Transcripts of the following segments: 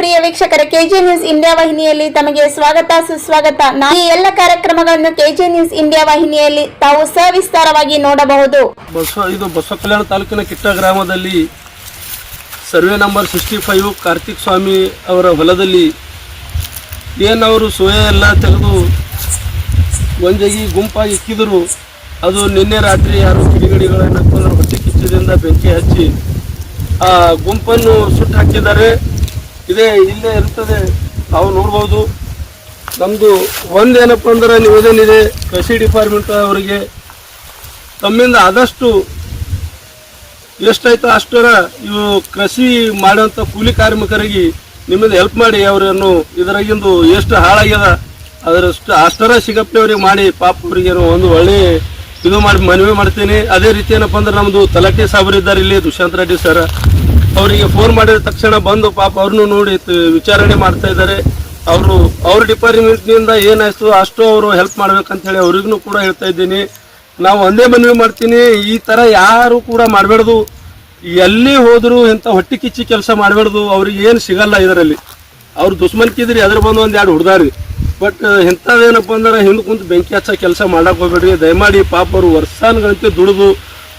ಪ್ರಿಯ ವೀಕ್ಷಕರ. KG news India ವಾಹಿನಿಯಲ್ಲಿ ತಮಗೆ ಸ್ವಾಗತ, ಸುಸ್ವಾಗತ. ಈ ಎಲ್ಲ ಕಾರ್ಯಕ್ರಮಗಳನ್ನು ಕೆಜಿ ನ್ಯೂಸ್ ಇಂಡಿಯಾ ವಾಹಿನಿಯಲ್ಲಿ ತಾವು ಸವಿಸ್ತಾರವಾಗಿ ನೋಡಬಹುದು. ಬಸವ, ಇದು ಬಸವ ಕಲ್ಯಾಣ ತಾಲೂಕಿನ ಕಿಟ್ಟ ಗ್ರಾಮದಲ್ಲಿ survey number sixty five Karthik Swamy ಅವರ ಹೊಲದಲ್ಲಿ ಏನವರು ಸೋಯ ಎಲ್ಲ ತೆಗೆದು ಒಂಜಗಿ ಗುಂಪಾಗಿ ಇಕ್ಕಿದ್ರು. ಅದು ನಿನ್ನೆ ರಾತ್ರಿ ಯಾರು ಕಿಡಿಗಡಿಗಳನ್ನು ಹೊಟ್ಟೆ ಕಿಚ್ಚದಿಂದ ಬೆಂಕಿ ಹಚ್ಚಿ ಆ ಗುಂಪನ್ನು ಸುಟ್ಟು ಹಾಕಿದ್ದಾರೆ ಇದೇ, ಇಲ್ಲೇ ಇರ್ತದೆ. ನಾವು ನೋಡ್ಬೋದು. ನಮ್ಮದು ಒಂದೇನಪ್ಪ ಅಂದ್ರೆ ನೀವು ಇದೆ, ಕೃಷಿ ಡಿಪಾರ್ಟ್ಮೆಂಟ್ ಅವರಿಗೆ. ತಮ್ಮಿಂದ ಆದಷ್ಟು ಎಷ್ಟಾಯ್ತೋ ಅಷ್ಟರ ಇವು ಕೃಷಿ ಮಾಡುವಂಥ ಕೂಲಿ ಕಾರ್ಮಿಕರಿಗೆ ನಿಮ್ಮಿಂದ ಹೆಲ್ಪ್ ಮಾಡಿ ಅವರನ್ನು ಇದರಾಗಿಂದು ಎಷ್ಟು ಹಾಳಾಗ್ಯದ, ಅದರಷ್ಟು ಅಷ್ಟರ ಸಿಗಪ್ಪೆ ಅವ್ರಿಗೆ ಮಾಡಿ ಪಾಪ ಅವರಿಗೆ ಒಂದು ಒಳ್ಳೆ ಇದು ಮಾಡಿ ಮನವಿ ಮಾಡ್ತೀನಿ. ಅದೇ ರೀತಿ ಏನಪ್ಪ ಅಂದ್ರೆ ನಮ್ಮದು ತಲಕೆ ಸಾಬರಿದ್ದಾರೆ ಇಲ್ಲಿ, ದುಷ್ಯಂತ ರೆಡ್ಡಿ ಸರ್. ಅವರಿಗೆ ಫೋನ್ ಮಾಡಿದ ತಕ್ಷಣ ಬಂದು ಪಾಪ ಅವ್ರನ್ನೂ ನೋಡಿ ವಿಚಾರಣೆ ಮಾಡ್ತಾ ಇದ್ದಾರೆ ಅವರು, ಅವ್ರ ಡಿಪಾರ್ಟ್ಮೆಂಟ್ನಿಂದ ಏನಾಯಿತು, ಅಷ್ಟು ಅವರು ಹೆಲ್ಪ್ ಮಾಡ್ಬೇಕಂತ ಹೇಳಿ ಅವ್ರಿಗೂ ಕೂಡ ಹೇಳ್ತಾ ಇದ್ದೀನಿ. ನಾವು ಒಂದೇ ಮನವಿ ಮಾಡ್ತೀನಿ, ಈ ತರ ಯಾರು ಕೂಡ ಮಾಡಬಾರ್ದು. ಎಲ್ಲಿ ಹೋದ್ರು ಇಂಥ ಹೊಟ್ಟಿ ಕಿಚ್ಚಿ ಕೆಲಸ ಮಾಡಬಾರ್ದು, ಅವ್ರಿಗೆ ಏನು ಸಿಗಲ್ಲ ಇದರಲ್ಲಿ. ಅವ್ರು ದುಶ್ಮನ್ಕಿದ್ರಿ ಅದ್ರ ಬಂದು ಒಂದು ಎರಡು ಹುಡ್ದಾರಿ ಬಟ್ ಇಂಥದ್ದೇನಪ್ಪ ಅಂದ್ರೆ ಹಿಂದೆ ಕುಂತು ಬೆಂಕಿ ಹಚ್ಚ ಕೆಲಸ ಮಾಡಕ್ ಹೋಗ್ಬೇಡ್ರಿ. ದಯಮಾಡಿ ಪಾಪ ಅವರು ವರ್ಷಾನ್ಗಂತೆ ದುಡಿದು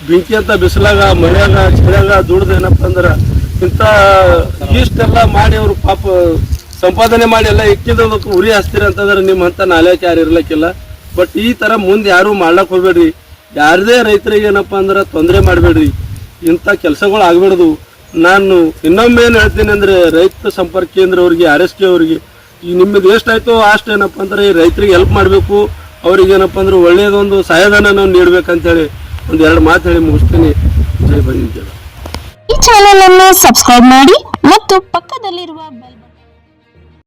ಬೆಂಕಿ ಅಂತ ಬಿಸಿಲಾಗ, ಮಳೆಯಾಗ, ಚಳಿಯಾಗ ದುಡ್ದು ಏನಪ್ಪ ಅಂದ್ರೆ ಇಂಥ ಇಷ್ಟೆಲ್ಲ ಮಾಡಿ ಅವರು ಪಾಪ ಸಂಪಾದನೆ ಮಾಡಿ ಎಲ್ಲ ಇಕ್ಕಿದ್ದಕ್ಕೆ ಉರಿ ಹಚ್ತೀರಿ ಅಂತಂದ್ರೆ ನಿಮ್ಮಂತ ನಾಲೆಜ್ ಯಾರು ಇರ್ಲಿಕ್ಕಿಲ್ಲ. ಬಟ್ ಈ ತರ ಮುಂದೆ ಯಾರು ಮಾಡ್ಲಕ್ಕೆ ಹೋಗ್ಬೇಡ್ರಿ. ಯಾರದೇ ರೈತರಿಗೆ ಏನಪ್ಪ ಅಂದ್ರೆ ತೊಂದರೆ ಮಾಡಬೇಡ್ರಿ. ಇಂಥ ಕೆಲಸಗಳು ಆಗ್ಬಾರ್ದು ನಾನು ಇನ್ನೊಮ್ಮೆ ಏನು ಹೇಳ್ತೀನಿ ಅಂದ್ರೆ ರೈತ ಸಂಪರ್ಕ ಕೇಂದ್ರ ಅವ್ರಿಗೆ, ಆರ್ ಎಸ್ ಕೆ ಅವ್ರಿಗೆ, ಈ ನಿಮ್ಮದು ಎಷ್ಟಾಯ್ತೋ ಅಷ್ಟು ಏನಪ್ಪ ಅಂದ್ರೆ ಈ ರೈತರಿಗೆ ಹೆಲ್ಪ್ ಮಾಡಬೇಕು. ಅವ್ರಿಗೆ ಏನಪ್ಪ ಅಂದ್ರೆ ಒಳ್ಳೆಯದೊಂದು ಸಹಾಯಧನ ನಾವು ನೀಡ್ಬೇಕಂತೇಳಿ ಒಂದು ಎರಡು ಮಾತು ಹೇಳಿ ಮುಗಿಸ್ತೀನಿ. ಜೈ ಈ ಚಾನೆಲ್ ಅನ್ನು ಸಬ್ಸ್ಕ್ರೈಬ್ ಮಾಡಿ ಮತ್ತು ಪಕ್ಕದಲ್ಲಿರುವ ಬೆಲ್